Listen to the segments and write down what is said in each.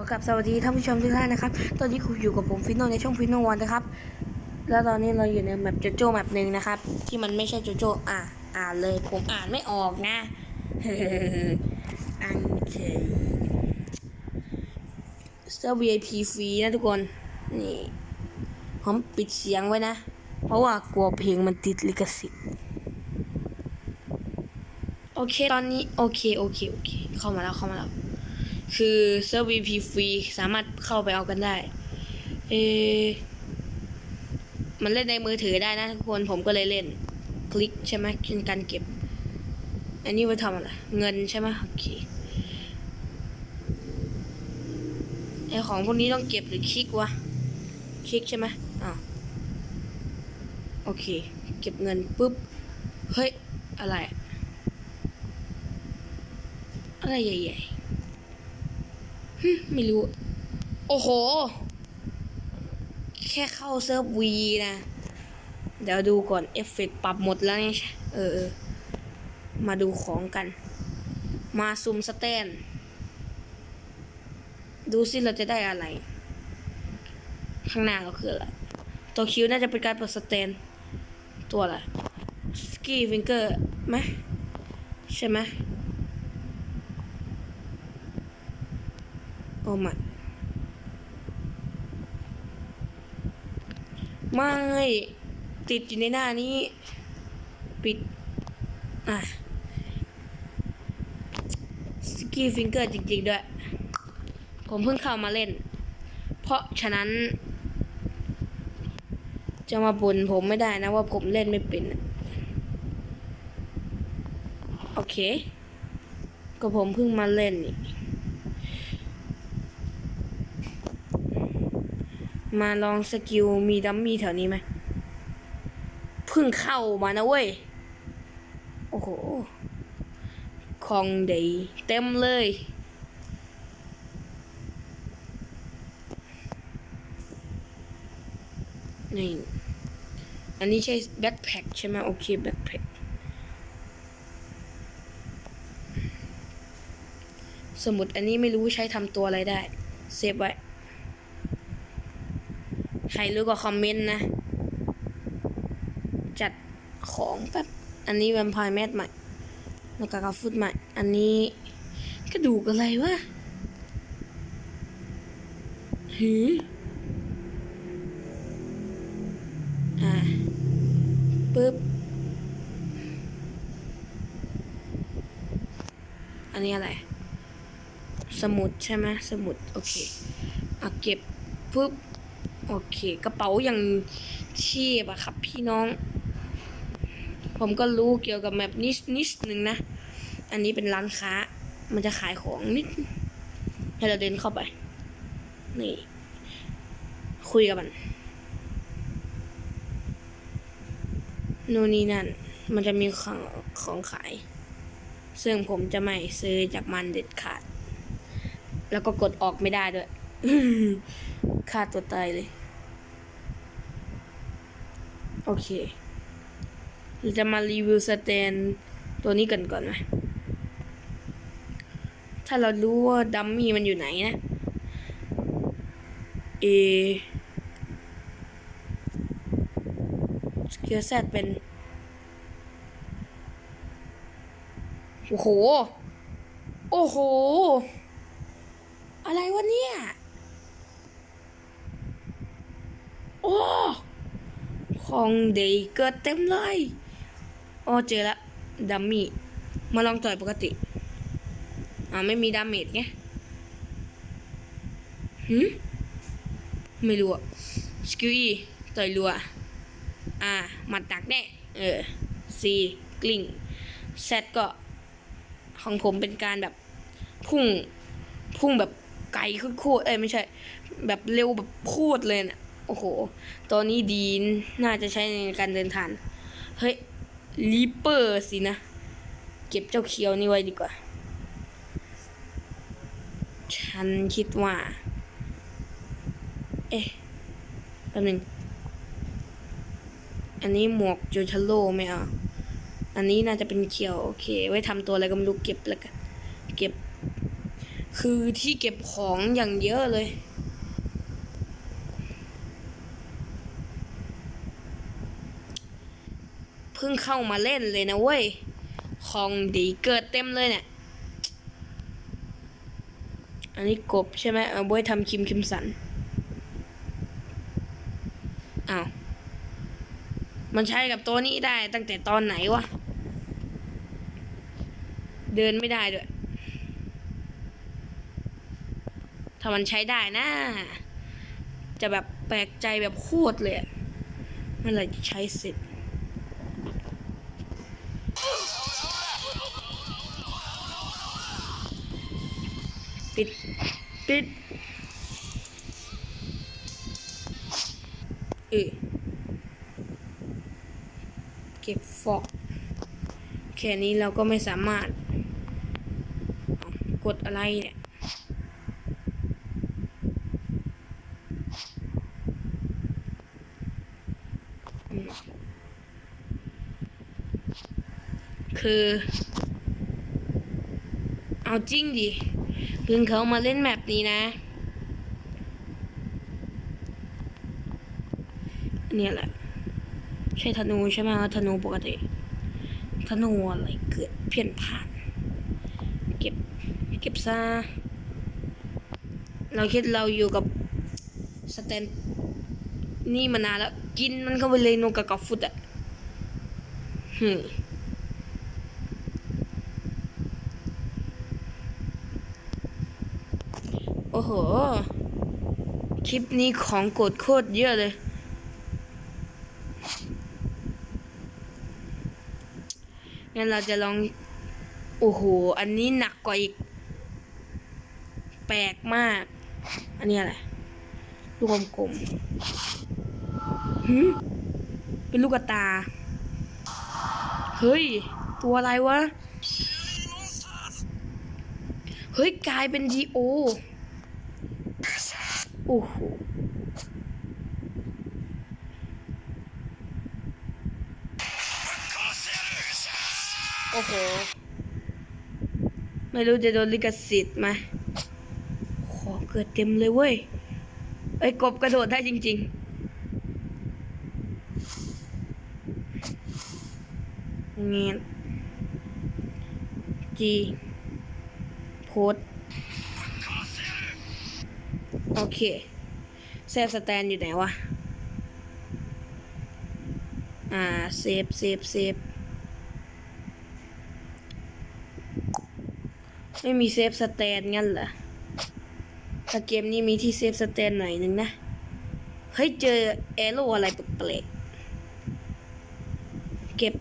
อกับสวัสดีท่านผู้ชมทุกท่านนะครับ ตอนนี้คุณอยู่กับผมฟินโนในช่องฟินโนวันนะครับ แล้วตอนนี้เราอยู่ในแมปโจโจ้แมปหนึ่งนะครับ ที่มันไม่ใช่โจโจ้อะอ่านเลยผมอ่านไม่ออกนะอันเคเซอร์ VIP ฟรีนะทุกคน นี่ผมปิดเสียงไว้นะ เพราะว่ากลัวเพลงมันติดลิขสิทธิ์โอเคตอนนี้โอเคโอเคโอเค เข้ามาแล้วเข้ามาแล้ว คือเซิร์ฟ VP ฟรีสามารถเข้าไปเอากันได้ เอ มันเล่นในมือถือได้นะทุกคนผมก็เลยเล่น คลิกใช่ไหมเป็นการเก็บ อันนี้ไว้ทำอะไร เงินใช่ไหมโอเคไอของพวกนี้ต้องเก็บหรือคลิกวะ คลิกใช่ไหมอ่าวโอเค เก็บเงินปุ๊บ เฮ้ย อะไร อะไรใหญ่ๆ ไม่รู้ โอ้โห แค่เข้าเซิร์ฟวีนะ เดี๋ยวดูก่อนเอฟเฟกปรับหมดแล้วนี่เออเออ มาดูของกัน มาซุมสแตน ดูสิเราจะได้อะไร ข้างหน้าเราคืออะไร ตัวคิวน่าจะเป็นการเปิดสแตน ตัวอะไร สกีฟิงเกอร์ไหมใช่ไหม โอ้ไม่ ไม่ติดอยู่ในหน้านี้ ปิด อะสกีฟิงเกอร์จริง ๆ ด้วย ผมเพิ่งเข้ามาเล่น เพราะฉะนั้น จะมาบ่นผมไม่ได้นะว่าผมเล่นไม่เป็น โอเค ก็ผมเพิ่งมาเล่นนี่ มาลองสกิลมีดัมมี่แถวนี้ไหมเพิ่งเข้ามานะเว้ย โอ้โหของดยเต็มเลย นี่ อันนี้ใช่แบ็คแพ็คใช่ไหมโอเคแบ็คแพ็คสมุดอันนี้ไม่รู้ใช้ทำตัวอะไรได้ เซฟไว้ รรู้ก็คอมเมนต์นะ จัดของแป๊บอันนี้แวมไพร์แมทใหม่ แล้วก็กาฟุตใหม่ อันนี้กระดูกอะไรวะหืออ่าปึ๊บ อันนี้อะไร สมุดใช่ไหมสมุด โอเคอะเก็บปึ๊บ โอเค กระเป๋าอย่างชีพอะครับ พี่น้อง ผมก็รู้เกี่ยวกับแมปนิดนิดหนึ่งนะ อันนี้เป็นร้านค้า มันจะขายของนิด ให้เราเดินเข้าไป นี่ คุยกับมันนู่นนี่นั่น มันจะมีของของขาย ซึ่งผมจะไม่ซื้อจากมันเด็ดขาด แล้วก็กดออกไม่ได้ด้วยฆ่าตัวตายเลย โอเคเราจะมารีวิวสแตนตัวนี้กันก่อนไหมถ้าเรารู้ว่าดัมมี่มันอยู่ไหนนะ เอสกิลแซดเป็น โอ้โห โอ้โห อะไรวะเนี่ย โอ้ ของเด็กเกิดเต็มเลยอ๋อเจอละดัมมี่มาลองต่อยปกติอ่าไม่มีดาเมจไงหืมไม่รู้อะสกิลอีต่อยรัวอ่าหมัดตักแน่เออซีกลิ้งแซดก็ ของผมเป็นการแบบ พุ่ง พุ่งแบบไกลโคตรเอ้ยไม่ใช่ แบบเร็วแบบโคตรเลยน่ะ โอ้โห ตัวนี้ดีน่าจะใช้ในการเดินทาง เฮ้ยลีเปอร์สินะ เก็บเจ้าเคียวนี่ไว้ดีกว่า ฉันคิดว่า เอ๊ะแป๊บนึง อันนี้หมวกโจทาโร่ไม่เอา อันนี้น่าจะเป็นเคียว โอเค ไว้ทำตัวอะไรก็ไม่รู้เก็บแล้วกัน เก็บ คือที่เก็บของอย่างเยอะเลย พิ่งเข้ามาเล่นเลยนะเว้ย ของดีเกิดเต็มเลยเนี่ย อันนี้กบใช่ไหมเอาไว้ทำคิมคิมสัน อ้าว มันใช้กับตัวนี้ได้ตั้งแต่ตอนไหนวะ เดินไม่ได้ด้วย ถ้ามันใช้ได้นะ จะแบบแปลกใจแบบโคตรเลยเมื่อไหร่จะใช้เสร็จ ปิด ปิดเออเก็บฟอก แค่นี้เราก็ไม่สามารถ กดอะไรเนี่ยคือ เอาจริงดิ พิ่งเขามาเล่นแมปนี้นะเนี่ยแหละ ใช่ธนูใช่ไหมธนูปกติธนูอะไรเกิดเพี้ยนผ่าน เก็บเก็บซะเราคิดเราอยู่กับสแตนนี่มานานแล้ว กินมันเข้าไปเลยโนกะกอฟฟุตอะฮึ โอ้โห คลิปนี้ของโกดโคตรเยอะเลย งั้นเราจะลอง โอ้โห อันนี้หนักกว่าอีก แปลกมาก อันนี้อะไร ลูกกลมๆหืมเป็นลูกตา เฮ้ย ตัวอะไรวะ เฮ้ย กลายเป็นดีโอ โอ้โหโอ้โห ไม่รู้จะโดนลิขสิทธิ์ไหมขอเกิดเต็มเลยเว้ย ไอ้ยกบกระโดดได้จริง ๆ เงี้ยจี โพสต์ โอเคเซฟสแตนอยู่ไหนวะ อ่าเซฟเซฟเซฟไม่มีเซฟสแตนงั้นเหรอ ถ้าเกมนี้มีที่เซฟสแตนหน่อยหนึ่งนะ เฮ้ยเจอแอโร่อะไรแปลกๆเก็บ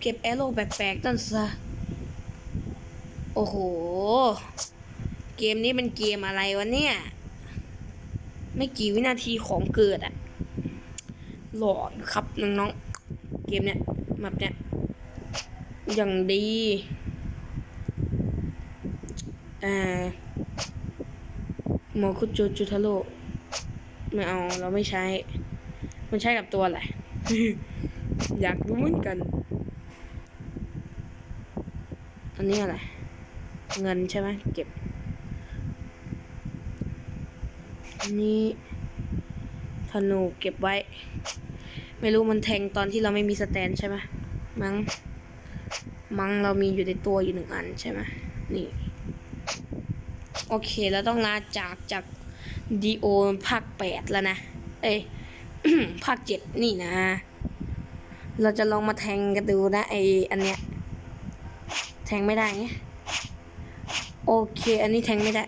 เก็บแอโร่แปลกๆตั้นซะ โอ้โห เกมนี้เป็นเกมอะไรวะเนี่ย ไม่กี่วินาทีของเกิดอะหล่อครับน้องๆ เกมเนี้ยแบบเนี้ยอย่างดีอ่าโมคุจูจูทาโร่ไม่เอาเราไม่ใช้ มันใช้กับตัวอะไรอยากรู้เหมือนกัน อันนี้อะไร เงินใช่ไหมเก็บ อั นี้ธนูเก็บไว้ ไม่รู้มันแทงตอนที่เราไม่มีสแตนใช่ไหมมั้งมั้งเรามีอยู่ในตัวอยู่หนึ่งอันใช่ไหมนี่ โอเคแล้วต้องลาจากจากดีโอภาคแปดแล้วนะ เอ้ยภาคเจ็ดนี่นะ เราจะลองมาแทงกันดูนะไออันเนี้ย แทงไม่ได้ไงโอเค อันนี้แทงไม่ได้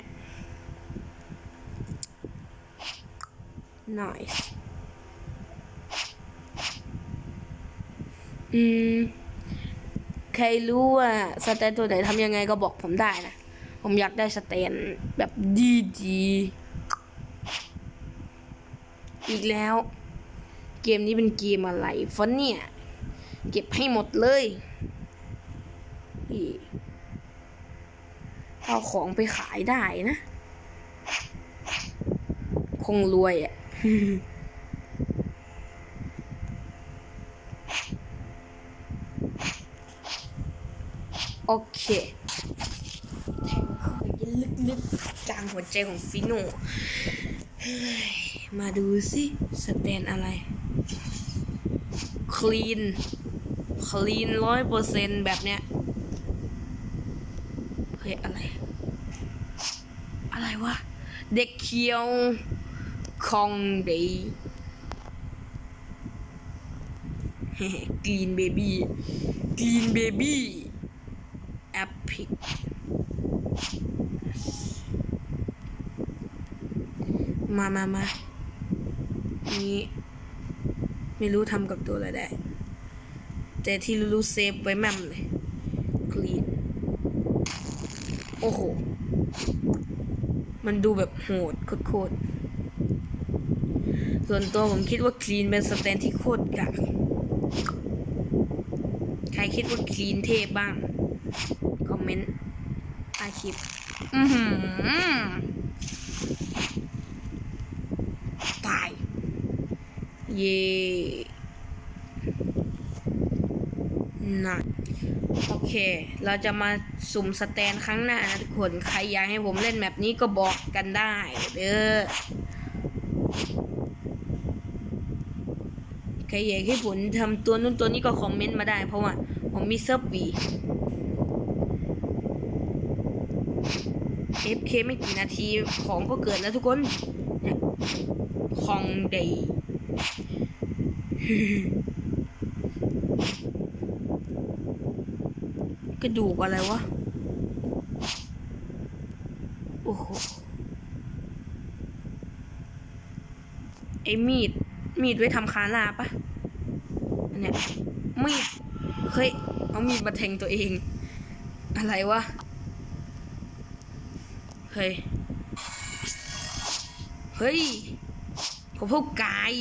nice อืมใครรู้ว่าสแตนตัวไหนทำยังไงก็บอกผมได้นะ ผมอยากได้สแตนแบบดีดีๆอีกแล้ว เกมนี้เป็นเกมอะไรฟอนเนี่ย เก็บให้หมดเลยเอาของไปขายได้นะ คงรวยอะ่ะ โอเคแทงเข้าไปลึกลึกกลางหัวใจของฟิโนมาดูสิสแตนอะไร คลีน คลีนร้อยเปอร์เซนแบบเนี้ย เฮ้ย อะไร อะไรวะ เด็กเคียว องเดย์กรีนเบบี้กรีนเบบี้แอปพิกมามามานี่ไม่รู้ทำกับตัวอะไรได้ แต่ที่รู้เซฟไว้แม่มเลยกรีนโอ้โห มันดูแบบโหดโคตร ส่วนตัวผมคิดว่าคลีนเป็นสแตนที่โคตรกากใครคิดว่าคลีนเทพบ้าง คอมเมนต์ใต้คลิป อือหือตาย เย่น่ะโอเค เราจะมาสุ่มสแตนครั้งหน้านะทุกคน ใครอยากให้ผมเล่นแบบนี้ก็บอกกันได้ เด้อ ครอยากให้ผมทำตัวนู้นตัวนี้ก็คอมเมนต์มาได้ เพราะว่าผมมีเซิร์ฟวี FK ไม่กี่นาทีของก็เกิดแล้วทุกคนเนี่ยคองเดย์กระดูกอะไรวะ โอ้โห ไอ้มีด มีดไว้ทำคาลาปะอันเนี้ยมีดเฮ้ยเอามีดมาแทงตัวเอง อะไรวะ เฮ้ย เฮ้ยผมพวกกาย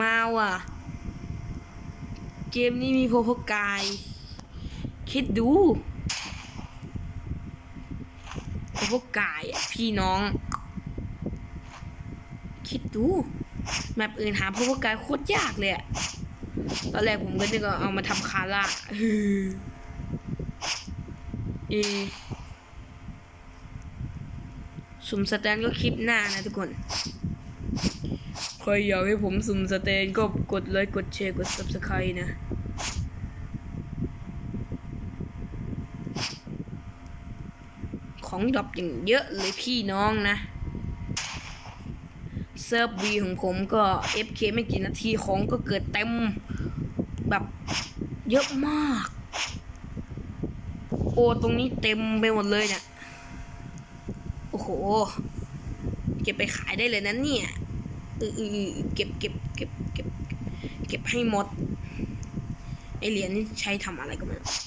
มาว่ะ เกมนี้มีพวกพวกกาย คิดดูพวกพกกายอะพี่น้อง คิดดู แมปอื่นหาพวกพวกกายโคตรยากเลยอะตอนแรกผมก็นึกว่าเอามาทำคาร่าเอสุ่มสแตนก็คลิปหน้านะทุกคนใครอยากให้ผมสุ่มสแตนก็กดไลค์กดแชร์กด subscribe นะของดรอปอย่างเยอะเลยพี่น้องนะ ซิร์ฟวีของผมก็ FK ไม่กี่นาทีของก็เกิดเต็มแบบเยอะมาก โอ้ตรงนี้เต็มไปหมดเลยเนี่ย โอ้โห เก็บไปขายได้เลยนะเนี่ยเออเออเออเก็บเก็บเก็บเก็บเก็บให้หมด ไอเหรียญนี่ใช้ทำอะไรก็ไม่รู้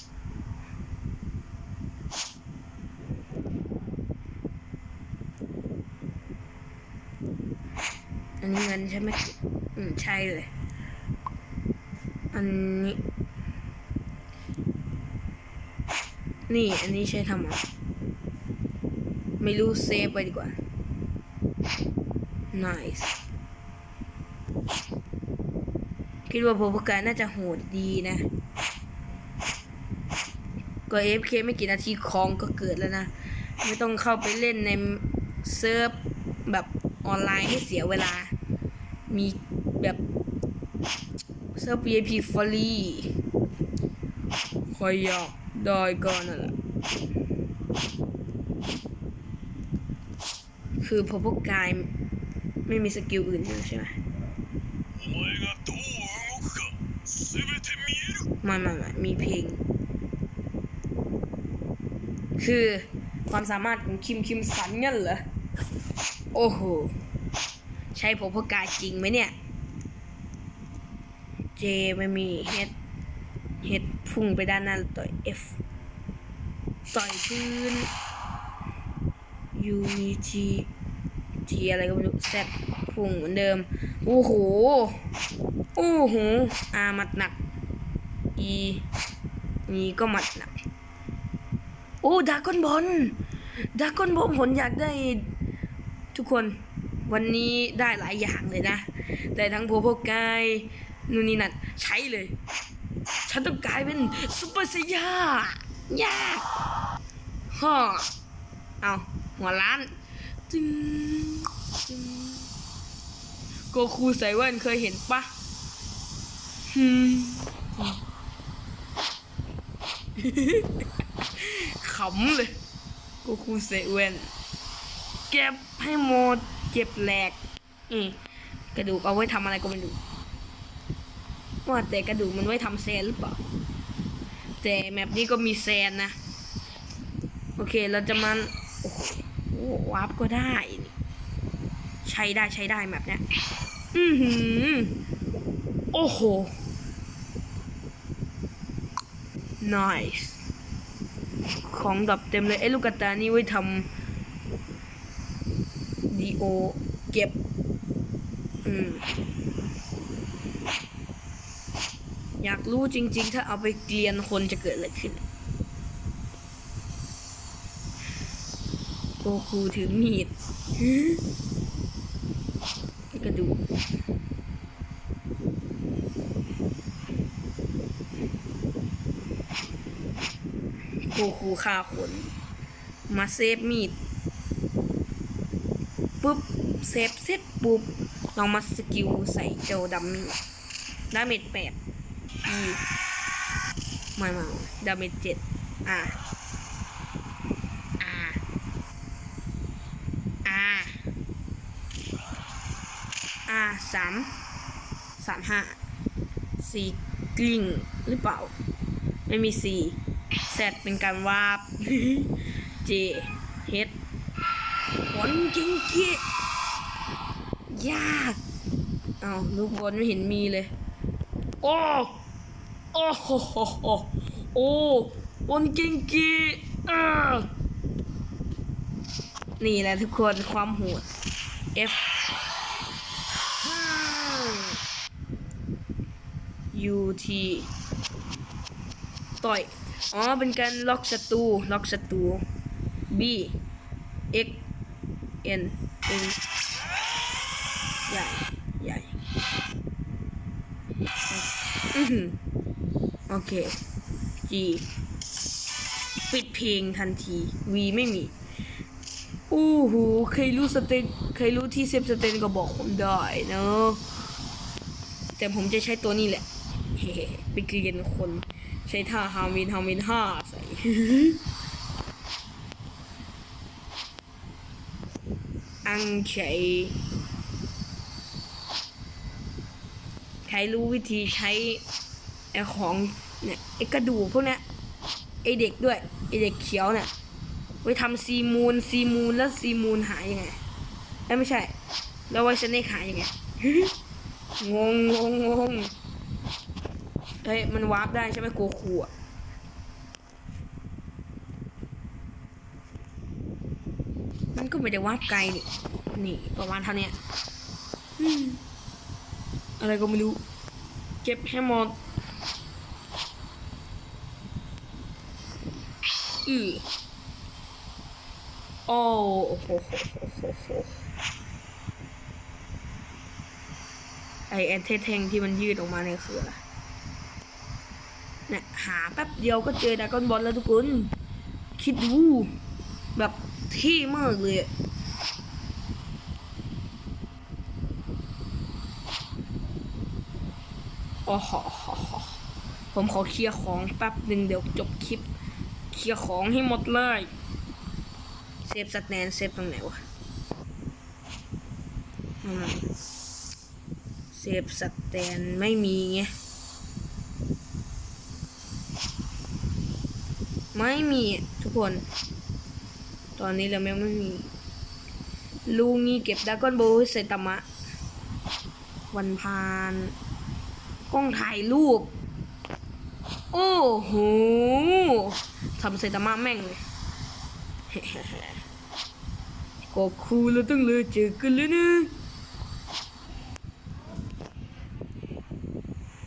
ันใช่ไหมอืมใช่เลย อันนี้ นี่ อันนี้ใช้ทำอะไรไม่รู้เซฟไปดีกว่า nice คิดว่าโปรโปการน่าจะโหดดีนะ ก็ AFK ไม่กี่นาทีของก็เกิดแล้วนะ ไม่ต้องเข้าไปเล่นในเซิร์ฟแบบออนไลน์ให้เสียเวลา มีแบบเสื้อ VIP ฟรีคอยอยากได้ก่อนนั่นแหละคือพอพวกกายไม่มีสกิลอื่นใช่ไหมไม่ไม่ไม่มีเพลง คือความสามารถของคิมคิมสันเงี้ยเหรอ โอ้โห ใช่ผมพกกาจริงไหมเนี่ยเจไม่มีเฮดเฮดพุ่งไปด้านหน้าต่อย F ต่อยพื้น U มี G T อะไรก็ไม่รู้ Z พุ่งเหมือนเดิม โอ้โห โอ้โหอามัดหนัก อีนี่ก็หมัดหนัก โอ้ดากอนบอลดากอนบอลผมอยากได้ทุกคน วันนี้ได้หลายอย่างเลยนะ แต่ทั้งโพโพกายนู่นนี่นั่นใช้เลย ฉันต้องกลายเป็นซุปเปอร์ไซยายาฮ่าเอาหัวล้านจึงจึงโกคูใส่ว่นเคยเห็นปะฮึมขำเลยโกคูใส่แว่นเก็บให้หมด เจ็บแหลกนี่กระดูกเอาไว้ทำอะไรก็ไม่รู้ว่าแต่กระดูกมันไว้ทำแซนหรือเปล่า แต่แมปนี้ก็มีแซนนะ โอเคเราจะมันโอ้โหโอ้วาร์ปก็ได้นี่ใช้ได้ใช้ได้แมปเนี้ย อือหือ โอ้โห nice ของดับเต็มเลยไอ้ลูกกระตานี่ไว้ทำดี โอเก็บ อืม อยากรู้จริง ๆ ถ้าเอาไปเกลียนคนจะเกิดอะไรขึ้น โกคูถือมีดไอ้กระดูกโกคูฆ่าคน มาเซฟมีด ปุ๊บเซฟเสร็จปุ๊บลองมาสกิลใส่เจ้าดัมมี่ดาเมจแปดอีไม่ไม่ดาเมจเจ็ดอ่าอ่าอ่าอ่าสามสามห้าสี่กลิ้งหรือเปล่า ไม่มีสี่แซดเป็นการวาบเจ จริงเกียากเอาลูกบอลไม่เห็นมีเลย โอ้ โอ้โหโอ้บอลจริงเกียนี่แหละทุกคนความโหด F U T ต่อย อ๋อ เป็นการล็อกศัตรู ล็อกศัตรู B X N N ใหญ่ใหญ่อือหือโอเค G ปิดเพลงทันที V ไม่มีอู้หูใครรู้สเตนใครรู้ที่เซฟสเตนก็บอกผมได้เนอะแต่ผมจะใช้ตัวนี้แหละเฮ้ไปเกลียนคน ใช้ท่าฮาวินฮาวินห้าใส่ อังเฉยใครรู้วิธีใช้ไอ้ของเนี่ยไอ้กระดูกพวกเนี้ยไอ้เด็กด้วยไอ้เด็กเขียวเนี่ยไว้ทำซีมูนซีมูนแล้วซีมูนหายยังไงเอ้ไม่ใช่ แล้วไว้สเนคหายยังไงงงงงงงเฮ้ยมันวาร์ปได้ใช่ไหมโกคูอะ มันก็ไม่ได้วาร์ปไกลนี่ นี่ประมาณเท่านี้อืมอะไรก็ไม่รู้ เก็บให้หมดอือโอ้โหไอแอนเทเทงที่มันยืดออกมาเนี่ยคืออะไรเนี่ยหาแป๊บเดียวก็เจอดากอนบอลแล้วทุกคน คิดดูแบบ ที่มากเลยอะโอ้โหผมขอเคลียร์ของแป๊บหนึ่งเดี๋ยวจบคลิป เคลียร์ของให้หมดเลย เซฟสแตนเซฟตรงไหนวะเซฟสแตนไม่มีไงไม่มีทุกคน ตอนนี้เรายังไม่มีลูงีเก็บดรากอนโบลเซตามะ วันพานกล้องถ่ายรูป โอ้โหทำเซตามะแม่งเลยก็คูแล้วตั้งเลยเจอกันแล้วนะ